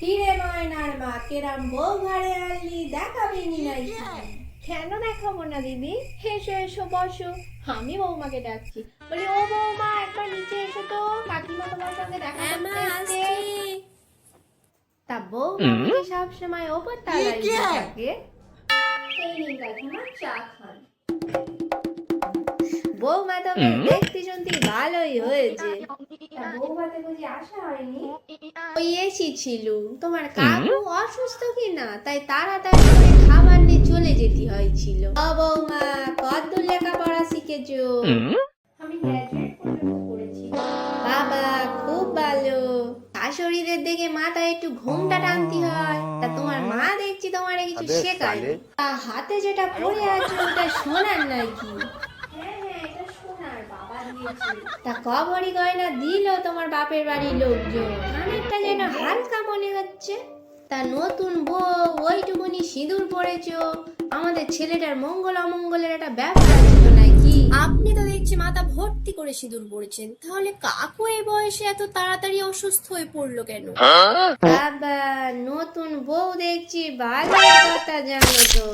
কিরে ময়নার মা কেরাম বউ ঘরে আনলি দেখাবি নি নাই কেন দেখাবো না দিদি? এসো এসো বসো। আমি বৌমাকে ডাকছি। বলি ও বৌমা একবার নিচে এসো তো। কাকিমা তোমার সঙ্গে দেখা করতে এসছে তা বৌমা সব সময় ওপর তালায় থাকে। এই নিন কাকিমা চা খান। বৌমা তো দেখতে ভালোই হয়েছে ওই এসেছিল তোমার কাকু অসুস্থ কি না তাই তাড়াতাড়ি করে খাবার নিয়ে চলে যেতে হয়েছিল। ও বৌমা কতদূর লেখাপড়া শিখেছো? আমি গ্র্যাজুয়েট পর্যন্ত বাবা খুব ভালো। শাশুড়িদের দেখে মাথায় একটু ঘুমটা টানতে হয়। তা তোমার মা দেখছি তোমার কিছু শেখায় তা হাতে যেটা পড়ে আছে ওটা সোনার নাকি হ্যাঁ হ্যাঁ এটা সোনার বাবা দিয়েছে তা গয়না দিল তোমার বাপের বাড়ির লোকজন? অনেকটা যেন হালকা মনে হচ্ছে। তা নতুন বউ ওইটুকুনি সিঁদুর পড়েছো আমাদের ছেলেটার মঙ্গল অমঙ্গলের একটা ব্যাপার আছে তো নাকি? আপনি তো দেখছি মাথা ভর্তি করে সিঁদুর পড়েছেন তাহলে কাকু এই বয়সে এত তাড়াতাড়ি অসুস্থ হয়ে পড়ল কেন? বাবা নতুন বউ দেখছি ভালো কথা জানো তো।